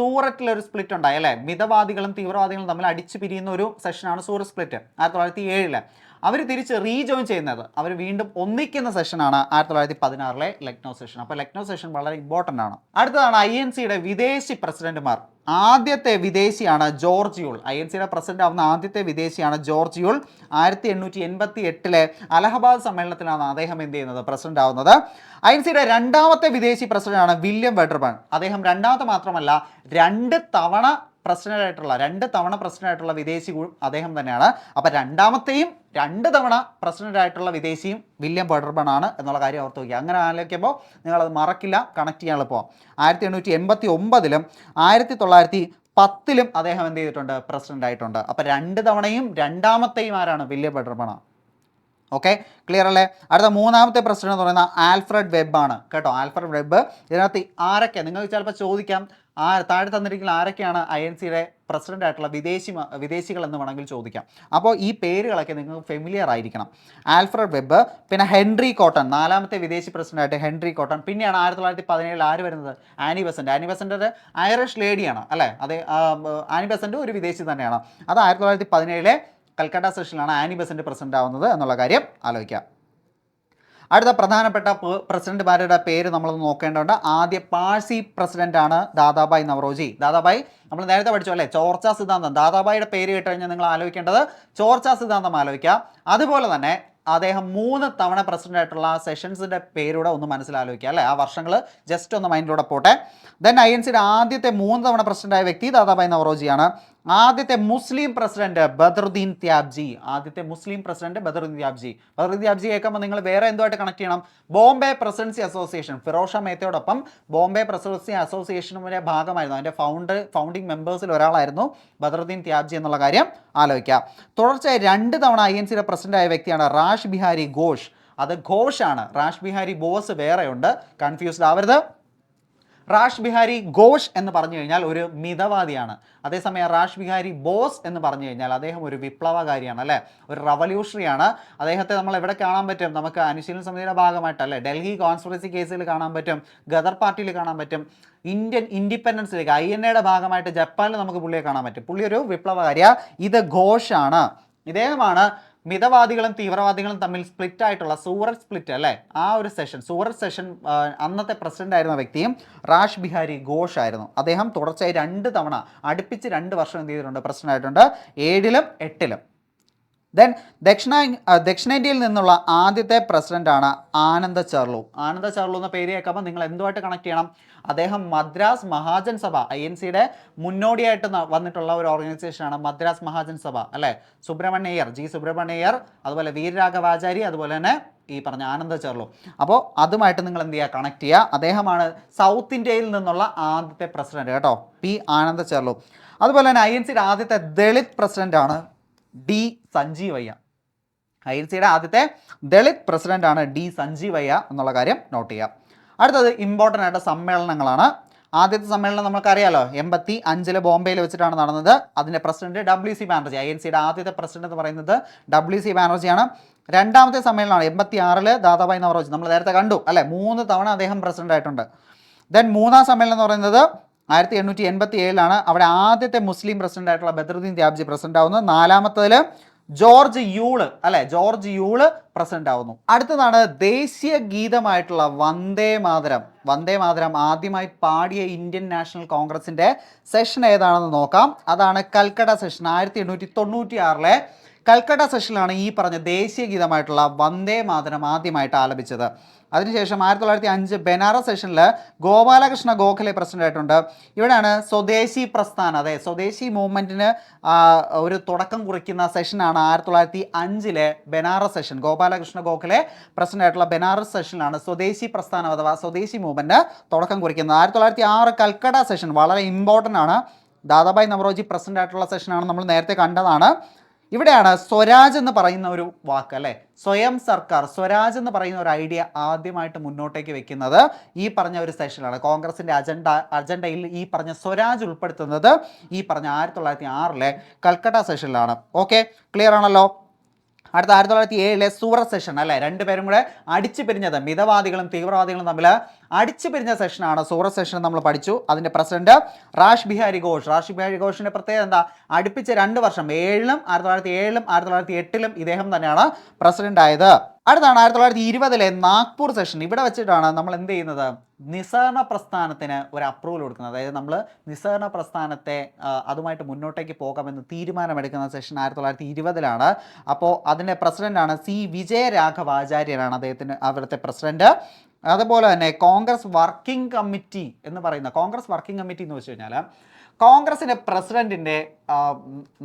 സൂററ്റിൽ ഒരു സ്പ്ലിറ്റ് ഉണ്ടായി അല്ലേ? മിതവാദികളും തീവ്രവാദികളും തമ്മിൽ അടിച്ചു പിരിയുന്ന ഒരു സെഷനാണ് സൂറ സ്പ്ലിറ്റ് ആയിരത്തി തൊള്ളായിരത്തി ഏഴിൽ. അവർ തിരിച്ച് റീജോയിൻ ചെയ്യുന്നത്. അവർ വീണ്ടും ഒന്നിക്കുന്ന സെഷനാണ് ആയിരത്തി തൊള്ളായിരത്തി പതിനാറിലെ ലക്നൗ സെഷൻ അപ്പോൾ ലക്നൗ സെഷൻ വളരെ ഇമ്പോർട്ടന്റ് ആണ്. അടുത്തതാണ് ഐ എൻ സിയുടെ വിദേശി പ്രസിഡന്റുമാർ. ആദ്യത്തെ വിദേശിയാണ് ജോർജ് യുൾ ഐ എൻ സിയുടെ പ്രസിഡന്റ് ആവുന്ന ആദ്യത്തെ വിദേശിയാണ് ജോർജ് യുൾ ആയിരത്തി എണ്ണൂറ്റി എൺപത്തി എട്ടിലെ അലഹബാദ് സമ്മേളനത്തിലാണ് അദ്ദേഹം എന്ത് ചെയ്യുന്നത്? പ്രസിഡന്റ് ആവുന്നത്. ഐ എൻ സിയുടെ രണ്ടാമത്തെ വിദേശി പ്രസിഡന്റാണ് വില്യം വെഡർബൺ അദ്ദേഹം രണ്ടാമത്തെ മാത്രമല്ല രണ്ട് തവണ പ്രസിഡന്റ് ആയിട്ടുള്ള രണ്ട് തവണ പ്രസിഡന്റ് ആയിട്ടുള്ള വിദേശി അദ്ദേഹം തന്നെയാണ്. അപ്പോൾ രണ്ടാമത്തെയും രണ്ട് തവണ പ്രസിഡന്റ് ആയിട്ടുള്ള വിദേശിയും വില്യം ആണ് എന്നുള്ള കാര്യം ഓർത്ത് വയ്ക്കുക. അങ്ങനെ ആലോചിക്കുമ്പോൾ നിങ്ങളത് മറക്കില്ല കണക്ട് ചെയ്യാൻ എളുപ്പം ആയിരത്തി എണ്ണൂറ്റി എൺപത്തി ഒമ്പതിലും ആയിരത്തി തൊള്ളായിരത്തി പത്തിലും അദ്ദേഹം എന്ത് ചെയ്തിട്ടുണ്ട്? പ്രസിഡന്റ് ആയിട്ടുണ്ട്. അപ്പോൾ രണ്ട് തവണയും രണ്ടാമത്തെയും ആരാണ്? വില്യം ബെഡർബൺ ഓക്കെ ക്ലിയർ അല്ലേ? അടുത്ത മൂന്നാമത്തെ പ്രസിഡന്റ് എന്ന് പറയുന്ന ആൽഫ്രഡ് വെബ് ആണ്. കേട്ടോ ആൽഫ്രഡ് വെബ്. ഇതിനകത്ത് ആരൊക്കെ? നിങ്ങൾക്ക് ചിലപ്പോൾ ചോദിക്കാം. ആ താഴെ തന്നിരിക്കുന്ന ആരൊക്കെയാണ് ഐ എൻ സിയുടെ പ്രസിഡന്റ് ആയിട്ടുള്ള വിദേശി വിദേശികൾ എന്ന് വേണമെങ്കിൽ ചോദിക്കാം. അപ്പോൾ ഈ പേരുകളൊക്കെ നിങ്ങൾക്ക് ഫെമിലിയർ ആയിരിക്കണം. ആൽഫ്രഡ് വെബ് പിന്നെ ഹെൻറി കോട്ടൺ നാലാമത്തെ വിദേശി പ്രസിഡന്റായിട്ട് ഹെൻറി കോട്ടൺ. പിന്നെയാണ് ആയിരത്തി തൊള്ളായിരത്തി പതിനേഴിൽ ആര് വരുന്നത്? Annie Besant. ആനി ബസന്റ് ഒരു ഐറിഷ് ലേഡിയാണ് അല്ലേ? അതെ ആനി ബസന്റ് ഒരു വിദേശി തന്നെയാണ്. അത് ആയിരത്തി തൊള്ളായിരത്തി പതിനേഴിലെ കൽക്കട്ട സെഷനിലാണ് ആനി ബസന്റ് പ്രസിഡന്റ് ആവുന്നത് എന്നുള്ള കാര്യം ആലോചിക്കാം. അടുത്ത പ്രധാനപ്പെട്ട പ്രസിഡന്റ്മാരുടെ പേര് നമ്മൾ നോക്കേണ്ടതുണ്ട്. ആദ്യ പാഴ്സി പ്രസിഡന്റാണ് ദാദാബായ് നവറോജി. ദാദാബായ് നമ്മൾ നേരത്തെ പഠിച്ചു അല്ലേ? ചോർച്ചാ സിദ്ധാന്തം. ദാദാബായിയുടെ പേര് കേട്ട് കഴിഞ്ഞാൽ നിങ്ങൾ ആലോചിക്കേണ്ടത് ചോർച്ചാ സിദ്ധാന്തം ആലോചിക്കുക അതുപോലെ തന്നെ അദ്ദേഹം മൂന്ന് തവണ പ്രസിഡന്റ് ആയിട്ടുള്ള സെഷൻസിന്റെ പേരൂടെ ഒന്ന് മനസ്സിലാലോചിക്കുക അല്ലേ? ആ വർഷങ്ങൾ ജസ്റ്റ് ഒന്ന് മൈൻഡിലൂടെ പോട്ടെ. ദെൻ ഐ എൻ സിയുടെ ആദ്യത്തെ മൂന്ന് തവണ പ്രസിഡന്റായ വ്യക്തി ദാദാബായ് നവറോജിയാണ്. ആദ്യത്തെ മുസ്ലിം പ്രസിഡന്റ് ബദറുദ്ദീൻ ത്യാബ്ജി. ആദ്യത്തെ മുസ്ലിം പ്രസിഡന്റ് ബദറുദ്ദീൻ ത്യാബ്ജി. ബദറുദ്ദീൻ ത്യാബ്ജി കേൾക്കുമ്പോൾ നിങ്ങൾ വേറെ എന്തുമായിട്ട് കണക്ട് ചെയ്യണം? ബോംബെ പ്രസിഡൻസി അസോസിയേഷൻ ഫിറോഷ മേത്തയോടൊപ്പം ബോംബെ പ്രസിഡൻസി അസോസിയേഷനുടെ ഭാഗമായിരുന്നു. അതിന്റെ ഫൗണ്ട് ഫൗണ്ടിങ് മെമ്പേഴ്സിൽ ഒരാളായിരുന്നു ബദറുദ്ദീൻ ത്യാബ്ജി എന്നുള്ള കാര്യം ആലോചിക്കുക തുടർച്ചയായി രണ്ട് തവണ ഐ എൻ സിയുടെ പ്രസിഡന്റായ വ്യക്തിയാണ് റാഷ് ബിഹാരി ഘോഷ്. അത് ഘോഷാണ്. റാഷ് ബിഹാരി ബോസ് വേറെയുണ്ട്. കൺഫ്യൂസ്ഡ് ആവരുത്. റാഷ് ബിഹാരി ഘോഷ് എന്ന് പറഞ്ഞു കഴിഞ്ഞാൽ ഒരു മിതവാദിയാണ്. അതേസമയം റാഷ് ബിഹാരി ബോസ് എന്ന് പറഞ്ഞു കഴിഞ്ഞാൽ അദ്ദേഹം ഒരു വിപ്ലവകാരിയാണ് അല്ലേ? ഒരു റവല്യൂഷണറിയാണ് അദ്ദേഹത്തെ നമ്മൾ എവിടെ കാണാൻ പറ്റും? നമുക്ക് അനുശീലന സമിതിയുടെ ഭാഗമായിട്ട് ഭാഗമായിട്ടല്ലേ ഡൽഹി കോൺസ്പിറസി കേസിൽ കാണാൻ പറ്റും ഗദർ പാർട്ടിയിൽ കാണാൻ പറ്റും Indian independence league I N എയുടെ ഭാഗമായിട്ട് ജപ്പാനിൽ നമുക്ക് പുള്ളിയെ കാണാൻ പറ്റും. പുള്ളി ഒരു വിപ്ലവകാരിയാണ് ഇത് ഘോഷാണ്. ഇദ്ദേഹമാണ് മിതവാദികളും തീവ്രവാദികളും തമ്മിൽ സ്പ്ലിറ്റ് ആയിട്ടുള്ള സൂറത്ത് സ്പ്ലിറ്റ് അല്ലേ? ആ ഒരു സെഷൻ സൂറത്ത് സെഷൻ അന്നത്തെ പ്രസിഡന്റ് ആയിരുന്ന വ്യക്തിയും റാഷ് ബിഹാരി ഘോഷ് ആയിരുന്നു. അദ്ദേഹം തുടർച്ചയായി രണ്ട് തവണ അടുപ്പിച്ച് രണ്ട് വർഷം എന്ത് ചെയ്തിട്ടുണ്ട്? പ്രസിഡന്റ് ആയിട്ടുണ്ട്. ഏഴിലും എട്ടിലും. ദെൻ ദക്ഷിണ ദക്ഷിണേന്ത്യയിൽ നിന്നുള്ള ആദ്യത്തെ പ്രസിഡന്റാണ് ആനന്ദ ചർലു. ആനന്ദ ചർലു എന്ന പേര് കേൾക്കുമ്പോൾ നിങ്ങൾ എന്തുമായിട്ട് കണക്ട് ചെയ്യണം? അദ്ദേഹം മദ്രാസ് മഹാജൻ സഭ ഐ എൻ സിയുടെ മുന്നോടിയായിട്ട് വന്നിട്ടുള്ള ഒരു ഓർഗനൈസേഷനാണ് മദ്രാസ് മഹാജൻ സഭ അല്ലേ? സുബ്രഹ്മണ്യയ്യർ ജി. സുബ്രഹ്മണ്യയ്യർ അതുപോലെ വീരരാഘവാചാരി അതുപോലെ തന്നെ ഈ പറഞ്ഞ ആനന്ദ ചർലു. അപ്പോൾ അതുമായിട്ട് നിങ്ങൾ എന്ത് ചെയ്യുക? കണക്ട് ചെയ്യുക. അദ്ദേഹമാണ് സൗത്ത് ഇന്ത്യയിൽ നിന്നുള്ള ആദ്യത്തെ പ്രസിഡന്റ് കേട്ടോ. പി. ആനന്ദ ചർലു. അതുപോലെ തന്നെ ഐ എൻ സിയുടെ ആദ്യത്തെ ദളിത് പ്രസിഡന്റാണ് ഡി സഞ്ജീവയ്യ ഐ എൻ സിയുടെ ആദ്യത്തെ ദളിത് പ്രസിഡന്റ് ആണ് ഡി സഞ്ജീവയ്യ എന്നുള്ള കാര്യം നോട്ട് ചെയ്യാം അടുത്തത് ഇമ്പോർട്ടന്റ് ആയിട്ട് സമ്മേളനങ്ങളാണ്. ആദ്യത്തെ സമ്മേളനം നമുക്കറിയാലോ എൺപത്തി അഞ്ചിൽ ബോംബെയിൽ വെച്ചിട്ടാണ് നടന്നത്. അതിന്റെ president W C Banerjee I N സിയുടെ ആദ്യത്തെ പ്രസിഡന്റ് എന്ന് പറയുന്നത് ഡബ്ല്യു സി ബാനർജിയാണ് രണ്ടാമത്തെ സമ്മേളനമാണ് എൺപത്തി ആറിൽ ദാദാബായ് നവറോജി. നമ്മൾ നേരത്തെ കണ്ടു അല്ലേ? മൂന്ന് തവണ അദ്ദേഹം പ്രസിഡന്റ് ആയിട്ടുണ്ട്. ദെൻ മൂന്നാം സമ്മേളനം എന്ന് പറയുന്നത് ആയിരത്തി എണ്ണൂറ്റി എൺപത്തി ഏഴിലാണ് അവിടെ ആദ്യത്തെ മുസ്ലിം പ്രസിഡന്റ് ആയിട്ടുള്ള ബദറുദ്ദീൻ ത്യാബ്ജി പ്രസിഡന്റ് ആവുന്നത് നാലാമത്തതിൽ ജോർജ് യൂൾ അല്ലെ? ജോർജ് യൂൾ പ്രസിഡന്റ് ആവുന്നു അടുത്തതാണ് ദേശീയ ഗീതമായിട്ടുള്ള വന്ദേ മാതരം. വന്ദേ മാതരം ആദ്യമായി പാടിയ ഇന്ത്യൻ നാഷണൽ കോൺഗ്രസിന്റെ സെഷൻ ഏതാണെന്ന് നോക്കാം. അതാണ് കൽക്കട്ട സെഷൻ ആയിരത്തി എണ്ണൂറ്റി തൊണ്ണൂറ്റി ആറിലെ കൽക്കട്ട സെഷനിലാണ് ഈ പറഞ്ഞ ദേശീയ ഗീതമായിട്ടുള്ള വന്ദേ മാതരം ആദ്യമായിട്ട് ആലപിച്ചത്. അതിനുശേഷം ആയിരത്തി തൊള്ളായിരത്തി അഞ്ച് ബനാറസ് സെഷനിൽ ഗോപാലകൃഷ്ണ ഗോഖലെ പ്രസിഡന്റ് ആയിട്ടുണ്ട്. ഇവിടെയാണ് സ്വദേശി പ്രസ്ഥാനം അതെ സ്വദേശി മൂവ്മെന്റിന് ഒരു തുടക്കം കുറിക്കുന്ന സെഷനാണ് ആയിരത്തി തൊള്ളായിരത്തി അഞ്ചിലെ ബനാറസ് സെഷൻ. ഗോപാലകൃഷ്ണ ഗോഖലെ പ്രസിഡന്റ് ആയിട്ടുള്ള ബനാറസ് സെഷനിലാണ് സ്വദേശി പ്രസ്ഥാനം അഥവാ സ്വദേശി മൂവ്മെന്റ് തുടക്കം കുറിക്കുന്നത്. ആയിരത്തി തൊള്ളായിരത്തി ആറ് കൽക്കട്ട സെഷൻ വളരെ ഇമ്പോർട്ടന്റ് ആണ്. ദാദാബായ് നവറോജി പ്രസിഡന്റ് ആയിട്ടുള്ള സെഷനാണ് നമ്മൾ നേരത്തെ കണ്ടതാണ്. ഇവിടെയാണ് സ്വരാജ് എന്ന് പറയുന്ന ഒരു വാക്ക് അല്ലേ? സ്വയം സർക്കാർ സ്വരാജ് എന്ന് പറയുന്ന ഒരു ഐഡിയ ആദ്യമായിട്ട് മുന്നോട്ടേക്ക് വെക്കുന്നത് ഈ പറഞ്ഞ ഒരു സെഷനാണ് കോൺഗ്രസിന്റെ അജണ്ട അജണ്ടയിൽ ഈ പറഞ്ഞ സ്വരാജ് ഉൾപ്പെടുത്തുന്നത് ഈ പറഞ്ഞ ആയിരത്തി തൊള്ളായിരത്തി ആറിലെ കൽക്കട്ട സെഷനിലാണ് ഓക്കെ ക്ലിയർ ആണല്ലോ? അടുത്ത ആയിരത്തി തൊള്ളായിരത്തി ഏഴിലെ സൂറ സെഷൻ അല്ലേ? രണ്ടുപേരും കൂടെ അടിച്ചു പിരിഞ്ഞത് മിതവാദികളും തീവ്രവാദികളും തമ്മിൽ അടിച്ചു പിരിഞ്ഞ സെഷനാണ്. സൂറത്ത് സെഷൻ നമ്മൾ പഠിച്ചു. അതിന്റെ പ്രസിഡന്റ് റാഷ് ബിഹാരി ഘോഷ്. റാഷ് ബിഹാരി ഘോഷിന്റെ പ്രത്യേകത എന്താ? അടുപ്പിച്ച് രണ്ട് വർഷം ഏഴിലും ആയിരത്തി തൊള്ളായിരത്തി ഏഴിലും ആയിരത്തി തൊള്ളായിരത്തി എട്ടിലും ഇദ്ദേഹം തന്നെയാണ് പ്രസിഡന്റ് ആയത്. അടുത്താണ് ആയിരത്തി തൊള്ളായിരത്തി ഇരുപതിലെ നാഗ്പൂർ സെഷൻ. ഇവിടെ വെച്ചിട്ടാണ് നമ്മൾ എന്ത് ചെയ്യുന്നത്? നിസ്സഹരണ പ്രസ്ഥാനത്തിന് ഒരു അപ്രൂവൽ കൊടുക്കുന്നത്. അതായത് നമ്മൾ നിസ്സഹരണ പ്രസ്ഥാനത്തെ അതുമായിട്ട് മുന്നോട്ടേക്ക് പോകാമെന്ന് തീരുമാനമെടുക്കുന്ന സെഷൻ ആയിരത്തി തൊള്ളായിരത്തി ഇരുപതിലാണ്. അപ്പോൾ അതിന്റെ പ്രസിഡന്റാണ് സി. വിജയരാഘവാചാര്യനാണ് അദ്ദേഹത്തിന് അവിടുത്തെ പ്രസിഡന്റ്. അതുപോലെ തന്നെ കോൺഗ്രസ് വർക്കിംഗ് കമ്മിറ്റി എന്ന് പറയുന്ന കോൺഗ്രസ് വർക്കിംഗ് കമ്മിറ്റി എന്ന് വെച്ച് കഴിഞ്ഞാൽ കോൺഗ്രസിന്റെ പ്രസിഡന്റിന്റെ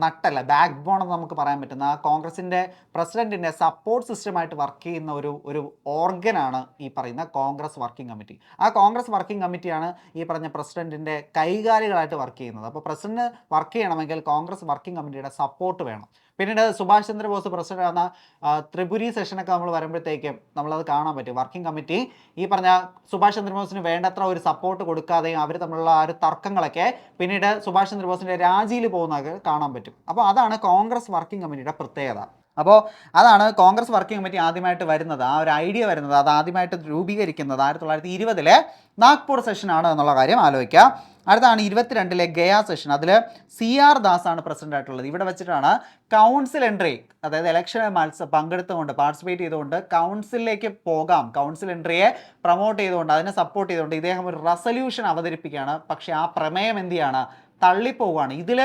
നട്ടല്ല ബാക്ക് ബോൺ എന്ന് നമുക്ക് പറയാൻ പറ്റുന്ന കോൺഗ്രസിന്റെ പ്രസിഡന്റിന്റെ സപ്പോർട്ട് സിസ്റ്റമായിട്ട് വർക്ക് ചെയ്യുന്ന ഒരു ഒരു ഓർഗനാണ് ഈ പറയുന്ന കോൺഗ്രസ് വർക്കിംഗ് കമ്മിറ്റി. ആ കോൺഗ്രസ് വർക്കിംഗ് കമ്മിറ്റിയാണ് ഈ പറഞ്ഞ പ്രസിഡന്റിന്റെ കൈകാലികളായിട്ട് വർക്ക് ചെയ്യുന്നത്. അപ്പോൾ പ്രസിഡന്റ് വർക്ക് ചെയ്യണമെങ്കിൽ കോൺഗ്രസ് വർക്കിംഗ് കമ്മിറ്റിയുടെ സപ്പോർട്ട് വേണം. പിന്നീട് സുഭാഷ് ചന്ദ്രബോസ് പ്രസിഡന്റ് ആവുന്ന ആ, ത്രിപുരി സെഷനൊക്കെ നമ്മൾ വരുമ്പോഴത്തേക്കും നമ്മളത് കാണാൻ പറ്റും. വർക്കിംഗ് കമ്മിറ്റി ഈ പറഞ്ഞ സുഭാഷ് ചന്ദ്രബോസിന് വേണ്ടത്ര ഒരു സപ്പോർട്ട് കൊടുക്കാതെയും അവർ തമ്മിലുള്ള ആ ഒരു തർക്കങ്ങളൊക്കെ പിന്നീട് സുഭാഷ് ചന്ദ്രബോസിന്റെ രാജിയിൽ പോകുന്നതൊക്കെ കാണാൻ പറ്റും. അപ്പോൾ അതാണ് കോൺഗ്രസ് വർക്കിംഗ് കമ്മിറ്റിയുടെ പ്രത്യേകത. അപ്പോൾ അതാണ് കോൺഗ്രസ് വർക്കിംഗ് കമ്മിറ്റി ആദ്യമായിട്ട് വരുന്നത്. ആ ഒരു ഐഡിയ വരുന്നത്. അത് ആദ്യമായിട്ട് രൂപീകരിക്കുന്നത് ആയിരത്തി തൊള്ളായിരത്തി ഇരുപതിലെ നാഗ്പൂർ സെഷനാണ് എന്നുള്ള കാര്യം ആലോചിക്കുക. അടുത്താണ് ഇരുപത്തിരണ്ടിലെ ഗയ സെഷൻ അതിൽ സി ആർ ദാസ് ആണ് പ്രസിഡന്റ് ആയിട്ടുള്ളത്. ഇവിടെ വെച്ചിട്ടാണ് കൗൺസിൽ എൻട്രി അതായത് ഇലക്ഷന് മത്സ പങ്കെടുത്തുകൊണ്ട് പാർട്ടിസിപ്പേറ്റ് ചെയ്തുകൊണ്ട് കൗൺസിലിലേക്ക് പോകാം. കൗൺസിൽ എൻട്രിയെ പ്രൊമോട്ട് ചെയ്തുകൊണ്ട് അതിനെ സപ്പോർട്ട് ചെയ്തുകൊണ്ട് ഇദ്ദേഹം ഒരു റെസൊല്യൂഷൻ അവതരിപ്പിക്കുകയാണ്. പക്ഷേ ആ പ്രമേയം എന്ത് ചെയ്യാണ്? തള്ളിപ്പോവുകയാണ്. ഇതിൽ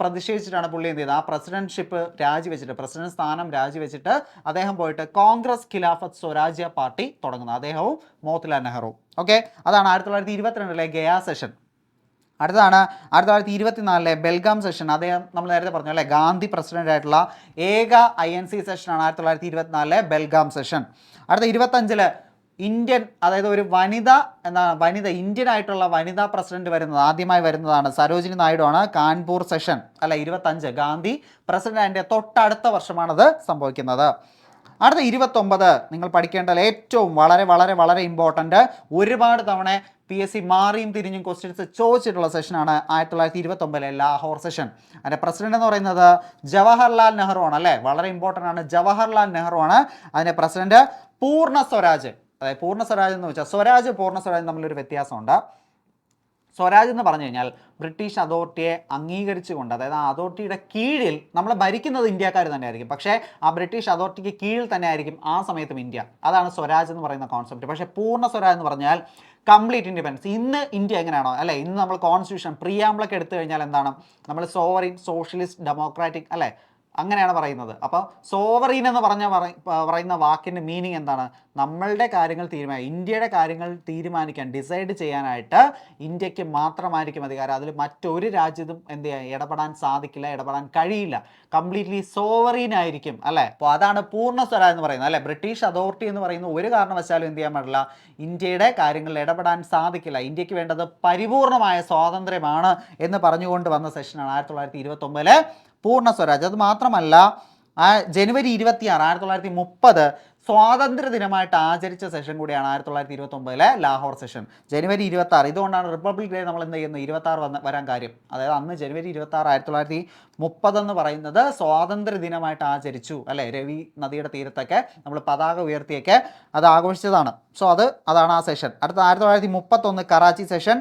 പ്രതിഷേധിച്ചിട്ടാണ് പുള്ളി എന്ത് ചെയ്തത്? ആ പ്രസിഡൻഷിപ്പ് രാജിവെച്ചിട്ട് പ്രസിഡന്റ് സ്ഥാനം രാജിവെച്ചിട്ട് അദ്ദേഹം പോയിട്ട് കോൺഗ്രസ് ഖിലാഫത്ത് സ്വരാജ്യ പാർട്ടി തുടങ്ങുന്നത് അദ്ദേഹവും മോത്തിലാൽ നെഹ്റു ഓക്കെ അതാണ് ആയിരത്തി തൊള്ളായിരത്തി ഇരുപത്തിരണ്ടിലെ ഗയാ സെഷൻ. അടുത്തതാണ് ആയിരത്തി തൊള്ളായിരത്തി ഇരുപത്തിനാലിലെ ബെൽഗാം സെഷൻ. അദ്ദേഹം നമ്മൾ നേരത്തെ പറഞ്ഞു അല്ലേ? ഗാന്ധി പ്രസിഡന്റ് ആയിട്ടുള്ള ഏക ഐ എൻ സി സെഷനാണ് ആയിരത്തി തൊള്ളായിരത്തി ഇരുപത്തിനാലിലെ ബെൽഗാം സെഷൻ. അടുത്ത ഇരുപത്തഞ്ചിൽ ഇന്ത്യൻ അതായത് ഒരു വനിത എന്താണ് വനിത ഇന്ത്യൻ ആയിട്ടുള്ള വനിതാ പ്രസിഡന്റ് വരുന്നത് ആദ്യമായി വരുന്നതാണ് സരോജിനി നായിഡു ആണ് കാൺപൂർ സെഷൻ അല്ല ഇരുപത്തഞ്ച് ഗാന്ധി പ്രസിഡന്റ് അതിന്റെ തൊട്ടടുത്ത വർഷമാണത് സംഭവിക്കുന്നത്. അടുത്ത ഇരുപത്തൊമ്പത് നിങ്ങൾ പഠിക്കേണ്ട ഏറ്റവും വളരെ വളരെ വളരെ ഇമ്പോർട്ടന്റ് ഒരുപാട് തവണ പി എസ് സി മാറിയും തിരിഞ്ഞും ക്വസ്റ്റ്യൻസ് ചോദിച്ചിട്ടുള്ള സെഷനാണ് ആയിരത്തി തൊള്ളായിരത്തി ഇരുപത്തൊമ്പതിലെ ലാഹോർ സെഷൻ അതിന്റെ പ്രസിഡന്റ് എന്ന് പറയുന്നത് ജവഹർലാൽ നെഹ്റു ആണ് അല്ലേ? വളരെ ഇമ്പോർട്ടന്റ് ആണ് ജവഹർലാൽ നെഹ്റു ആണ് അതിന്റെ പ്രസിഡന്റ് പൂർണ സ്വരാജ്. അതായത് പൂർണ സ്വരാജ് എന്ന് വെച്ചാൽ സ്വരാജ് പൂർണ സ്വരാജ് തമ്മിലൊരു വ്യത്യാസമുണ്ട്. സ്വരാജ് എന്ന് പറഞ്ഞു കഴിഞ്ഞാൽ ബ്രിട്ടീഷ് അതോറിറ്റിയെ അംഗീകരിച്ചുകൊണ്ട് അതായത് ആ അതോറിറ്റിയുടെ കീഴിൽ നമ്മൾ ഭരിക്കുന്നത് ഇന്ത്യക്കാർ തന്നെ ആയിരിക്കും പക്ഷേ ആ ബ്രിട്ടീഷ് അതോറിറ്റിക്ക് കീഴിൽ തന്നെ ആയിരിക്കും ആ സമയത്തും ഇന്ത്യ. അതാണ് സ്വരാജ് എന്ന് പറയുന്ന കോൺസെപ്റ്റ് പക്ഷേ പൂർണ സ്വരാജ് എന്ന് പറഞ്ഞാൽ കംപ്ലീറ്റ് ഇൻഡിപെൻഡൻസ് ഇന്ന് ഇന്ത്യ എങ്ങനെയാണോ? അല്ലേ ഇന്ന് നമ്മൾ കോൺസ്റ്റിറ്റ്യൂഷൻ പ്രിയാമ്പിളൊക്കെ എടുത്തു കഴിഞ്ഞാൽ എന്താണ്? നമ്മൾ സോവറിൻ സോഷ്യലിസ്റ്റ് ഡെമോക്രാറ്റിക് അല്ലേ അങ്ങനെയാണ് പറയുന്നത്. അപ്പോൾ സോവറീൻ എന്ന് പറഞ്ഞ പറയുന്ന വാക്കിന്റെ മീനിങ് എന്താണ്? നമ്മളുടെ കാര്യങ്ങൾ തീരുമാനിക്കാൻ ഇന്ത്യയുടെ കാര്യങ്ങൾ തീരുമാനിക്കാൻ ഡിസൈഡ് ചെയ്യാനായിട്ട് ഇന്ത്യയ്ക്ക് മാത്രമായിരിക്കും അധികാരം. അതിൽ മറ്റൊരു രാജ്യത്തും എന്ത് ചെയ്യാൻ ഇടപെടാൻ സാധിക്കില്ല ഇടപെടാൻ കഴിയില്ല. കംപ്ലീറ്റ്ലി സോവറീൻ ആയിരിക്കും അല്ലേ? അപ്പോൾ അതാണ് പൂർണ സ്വരാജ് എന്ന് പറയുന്നത് അല്ലേ? ബ്രിട്ടീഷ് അതോറിറ്റി എന്ന് പറയുന്ന ഒരു കാരണവശാലും എന്ത് ചെയ്യാൻ പാടില്ല ഇന്ത്യയുടെ കാര്യങ്ങളിൽ ഇടപെടാൻ സാധിക്കില്ല. ഇന്ത്യയ്ക്ക് വേണ്ടത് പരിപൂർണമായ സ്വാതന്ത്ര്യമാണ് എന്ന് പറഞ്ഞുകൊണ്ട് വന്ന സെഷനാണ് ആയിരത്തി തൊള്ളായിരത്തി ഇരുപത്തൊമ്പതിലെ പൂർണ സ്വരാജ് അത് മാത്രമല്ല ആ ജനുവരി ഇരുപത്തിയാറ് ആയിരത്തി തൊള്ളായിരത്തി മുപ്പത് സ്വാതന്ത്ര്യ ദിനമായിട്ട് ആചരിച്ച സെഷൻ കൂടിയാണ് ആയിരത്തി തൊള്ളായിരത്തി ഇരുപത്തൊമ്പതിലെ ലാഹോർ സെഷൻ ജനുവരി ഇരുപത്തി ആറ് ഇതുകൊണ്ടാണ് റിപ്പബ്ലിക് ഡേ നമ്മൾ എന്ത് ചെയ്യുന്നത്? ഇരുപത്തി ആറ് വന്ന് വരാൻ കാര്യം. അതായത് അന്ന് ജനുവരി ഇരുപത്തി ആറ് ആയിരത്തി തൊള്ളായിരത്തി മുപ്പതെന്ന് പറയുന്നത് സ്വാതന്ത്ര്യ ദിനമായിട്ട് ആചരിച്ചു. അല്ലേ? രവി നദിയുടെ തീരത്തൊക്കെ നമ്മൾ പതാക ഉയർത്തിയൊക്കെ അത് ആഘോഷിച്ചതാണ്. സോ അത് അതാണ് ആ സെഷൻ അടുത്ത ആയിരത്തി തൊള്ളായിരത്തി മുപ്പത്തൊന്ന് കറാച്ചി സെഷൻ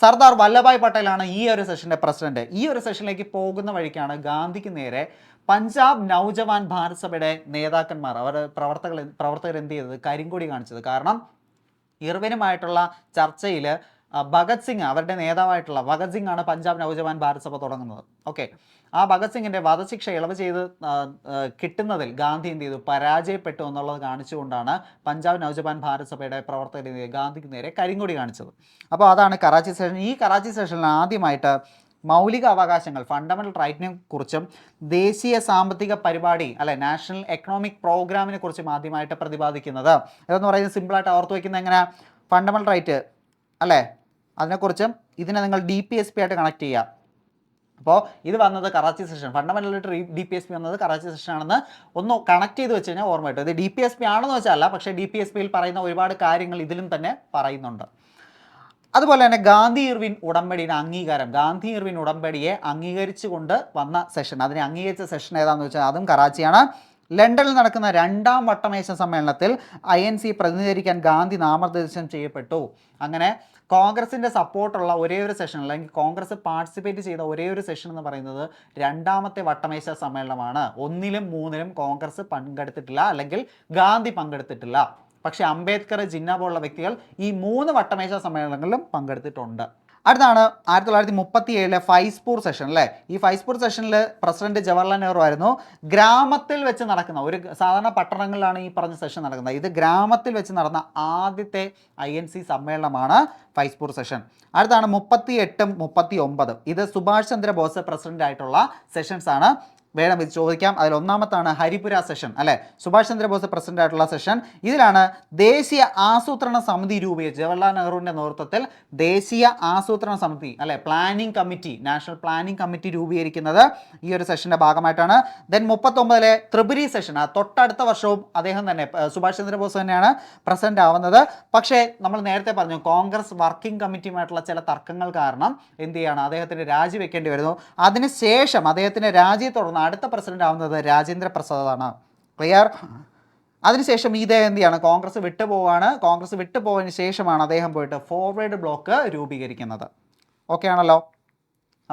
സർദാർ വല്ലഭായ് പട്ടേലാണ് ഈ ഒരു സെഷന്റെ പ്രസിഡന്റ് ഈ ഒരു സെഷനിലേക്ക് പോകുന്ന വഴിക്കാണ് ഗാന്ധിക്ക് നേരെ പഞ്ചാബ് നൗജവാൻ ഭാരത് സഭയുടെ നേതാക്കന്മാർ അവർ പ്രവർത്തകൾ പ്രവർത്തകർ എന്ത് ചെയ്തത്? കരിങ്കൊടി കാണിച്ചത്. കാരണം ഇർവിനുമായിട്ടുള്ള ചർച്ചയിൽ ഭഗത് സിംഗ് അവരുടെ നേതാവായിട്ടുള്ള ഭഗത് സിംഗ് ആണ് പഞ്ചാബ് നൗജവാൻ ഭാരത് സഭ തുടങ്ങുന്നത്. ഓക്കെ ആ ഭഗത് സിംഗിന്റെ വധശിക്ഷ ഇളവ് ചെയ്ത് കിട്ടുന്നതിൽ ഗാന്ധി എന്ത് ചെയ്തു? പരാജയപ്പെട്ടു എന്നുള്ളത് കാണിച്ചുകൊണ്ടാണ് പഞ്ചാബ് നൗജവാൻ ഭാരത് സഭയുടെ പ്രവർത്തകരെ? ഗാന്ധിക്ക് നേരെ കരിങ്കൊടി കാണിച്ചത്. അപ്പോൾ അതാണ് കറാച്ചി സെഷൻ. ഈ കറാച്ചി സെഷനിൽ ആദ്യമായിട്ട് മൗലിക അവകാശങ്ങൾ ഫണ്ടമെന്റൽ റൈറ്റിനെ കുറിച്ചും ദേശീയ സാമ്പത്തിക പരിപാടി അല്ലെ നാഷണൽ എക്കണോമിക് പ്രോഗ്രാമിനെ കുറിച്ചും ആദ്യമായിട്ട് പ്രതിപാദിക്കുന്നത്. ഇതെന്ന് പറയുന്നത് സിമ്പിളായിട്ട് ഓർത്ത് വയ്ക്കുന്നത് എങ്ങനെ ഫണ്ടമെന്റൽ റൈറ്റ് അല്ലേ അതിനെക്കുറിച്ചും ഇതിനെ നിങ്ങൾ ഡി പി എസ് പി ആയിട്ട് കണക്ട് ചെയ്യുക. അപ്പോൾ ഇത് വന്നത് കറാച്ചി സെഷൻ ഫണ്ടമെന്റലായിട്ട് ഡി പി എസ് പി വന്നത് കറാച്ചി സെഷൻ ആണെന്ന് ഒന്ന് കണക്ട് ചെയ്ത് വെച്ച് കഴിഞ്ഞാൽ ഓർമ്മ കിട്ടും. ഇത് ഡി പി എസ് പി ആണെന്ന് വെച്ചാൽ പക്ഷേ ഡി പി എസ് പിയിൽ പറയുന്ന ഒരുപാട് കാര്യങ്ങൾ ഇതിലും തന്നെ പറയുന്നുണ്ട്. അതുപോലെ തന്നെ ഗാന്ധി ഇർവിൻ ഉടമ്പടിയുടെ അംഗീകാരം. ഗാന്ധി ഇർവിൻ ഉടമ്പടിയെ അംഗീകരിച്ചുകൊണ്ട് വന്ന സെഷൻ അതിനെ അംഗീകരിച്ച സെഷൻ ഏതാണെന്ന് വെച്ചാൽ അതും കറാച്ചിയാണ്. ലണ്ടനിൽ നടക്കുന്ന രണ്ടാം വട്ടമേശ സമ്മേളനത്തിൽ ഐ എൻ സി പ്രതിനിധീകരിക്കാൻ ഗാന്ധി നാമനിർദ്ദേശം ചെയ്യപ്പെട്ടു. അങ്ങനെ കോൺഗ്രസിന്റെ സപ്പോർട്ടുള്ള ഒരേ ഒരു സെഷൻ അല്ലെങ്കിൽ കോൺഗ്രസ് പാർട്ടിസിപ്പേറ്റ് ചെയ്ത ഒരേ ഒരു സെഷൻ എന്ന് പറയുന്നത് രണ്ടാമത്തെ വട്ടമേശ സമ്മേളനമാണ്. ഒന്നിലും മൂന്നിലും കോൺഗ്രസ് പങ്കെടുത്തിട്ടില്ല അല്ലെങ്കിൽ ഗാന്ധി പങ്കെടുത്തിട്ടില്ല. പക്ഷേ അംബേദ്കർ ജിന്ന പോലുള്ള വ്യക്തികൾ ഈ മൂന്ന് വട്ടമേശ സമ്മേളനങ്ങളിലും പങ്കെടുത്തിട്ടുണ്ട്. അടുത്താണ് ആയിരത്തി തൊള്ളായിരത്തി മുപ്പത്തി ഏഴിലെ ഫൈസ്പൂർ സെഷൻ അല്ലേ ഈ ഫൈസ്പൂർ സെഷനിൽ പ്രസിഡന്റ് ജവഹർലാൽ നെഹ്റു ആയിരുന്നു. ഗ്രാമത്തിൽ വെച്ച് നടക്കുന്ന ഒരു സാധാരണ പട്ടണങ്ങളിലാണ് ഈ പറഞ്ഞ സെഷൻ നടക്കുന്നത്. ഇത് ഗ്രാമത്തിൽ വെച്ച് നടന്ന ആദ്യത്തെ ഐ എൻ സി സമ്മേളനമാണ്. ഫൈസ്പൂർ സെഷൻ. അടുത്താണ് മുപ്പത്തി എട്ടും മുപ്പത്തി ഒമ്പതും ഇത് സുഭാഷ് ചന്ദ്രബോസ് പ്രസിഡന്റ് ആയിട്ടുള്ള സെഷൻസ് ആണ്. വേണം ഇത് ചോദിക്കാം. അതിൽ ഒന്നാമത്താണ് ഹരിപുര സെഷൻ അല്ലെ? സുഭാഷ് ചന്ദ്രബോസ് പ്രസിഡന്റ് ആയിട്ടുള്ള സെഷൻ. ഇതിലാണ് ദേശീയ ആസൂത്രണ സമിതി രൂപീകരിച്ചത്. ജവഹർലാൽ നെഹ്റുവിന്റെ നേതൃത്വത്തിൽ ദേശീയ ആസൂത്രണ സമിതി അല്ലെ? Planning committee national planning committee രൂപീകരിക്കുന്നത് ഈ ഒരു സെഷന്റെ ഭാഗമായിട്ടാണ്. ദെൻ മുപ്പത്തൊമ്പതിലെ ത്രിപുരി സെഷൻ ആ തൊട്ടടുത്ത വർഷവും അദ്ദേഹം തന്നെ സുഭാഷ് ചന്ദ്രബോസ് തന്നെയാണ് പ്രസിഡന്റ് ആവുന്നത്. പക്ഷേ നമ്മൾ നേരത്തെ പറഞ്ഞു കോൺഗ്രസ് വർക്കിംഗ് കമ്മിറ്റിയുമായിട്ടുള്ള ചില തർക്കങ്ങൾ കാരണം എന്ത് ചെയ്യാണ്? അദ്ദേഹത്തിന് രാജിവെക്കേണ്ടി വരുന്നു. അതിനുശേഷം അദ്ദേഹത്തിന് രാജിയെ തുടർന്ന് അടുത്ത പ്രസിഡന്റ് ആവുന്നത് രാജേന്ദ്ര പ്രസാദാണ് ക്ലിയർ അതിനുശേഷം ഇദ്ദേഹം എന്ത് ചെയ്യാണ്? കോൺഗ്രസ് വിട്ടുപോവാണ്. കോൺഗ്രസ് വിട്ടുപോയതിന് ശേഷമാണ് അദ്ദേഹം പോയിട്ട് ഫോർവേഡ് ബ്ലോക്ക് രൂപീകരിക്കുന്നത്. ഓക്കെ ആണല്ലോ?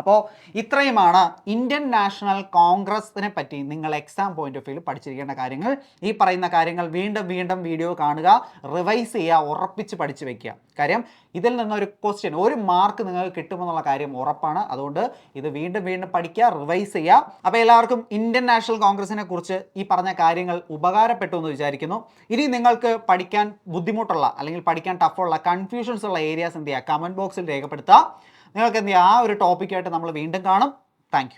അപ്പോൾ ഇത്രയുമാണ് ഇന്ത്യൻ നാഷണൽ കോൺഗ്രസിനെ പറ്റി നിങ്ങൾ എക്സാം പോയിന്റ് ഓഫ് വ്യൂ പഠിച്ചിരിക്കേണ്ട കാര്യങ്ങൾ. ഈ പറയുന്ന കാര്യങ്ങൾ വീണ്ടും വീണ്ടും വീഡിയോ കാണുക റിവൈസ് ചെയ്യുക ഉറപ്പിച്ച് പഠിച്ചു വെക്കുക. കാര്യം ഇതിൽ നിന്നൊരു ക്വസ്റ്റ്യൻ ഒരു മാർക്ക് നിങ്ങൾക്ക് കിട്ടുമെന്നുള്ള കാര്യം ഉറപ്പാണ്. അതുകൊണ്ട് ഇത് വീണ്ടും വീണ്ടും പഠിക്കുക റിവൈസ് ചെയ്യുക. അപ്പോൾ എല്ലാവർക്കും ഇന്ത്യൻ നാഷണൽ കോൺഗ്രസിനെ കുറിച്ച് ഈ പറഞ്ഞ കാര്യങ്ങൾ ഉപകാരപ്പെട്ടു എന്ന് വിചാരിക്കുന്നു. ഇനി നിങ്ങൾക്ക് പഠിക്കാൻ ബുദ്ധിമുട്ടുള്ള അല്ലെങ്കിൽ പഠിക്കാൻ ടഫുള്ള കൺഫ്യൂഷൻസ് ഉള്ള ഏരിയാസ് എന്ത് ചെയ്യുക? കമന്റ് ബോക്സിൽ രേഖപ്പെടുത്തുക. നിങ്ങൾക്ക് എന്ത് ആ ഒരു ടോപ്പിക്കായിട്ട് നമ്മൾ വീണ്ടും കാണും. താങ്ക്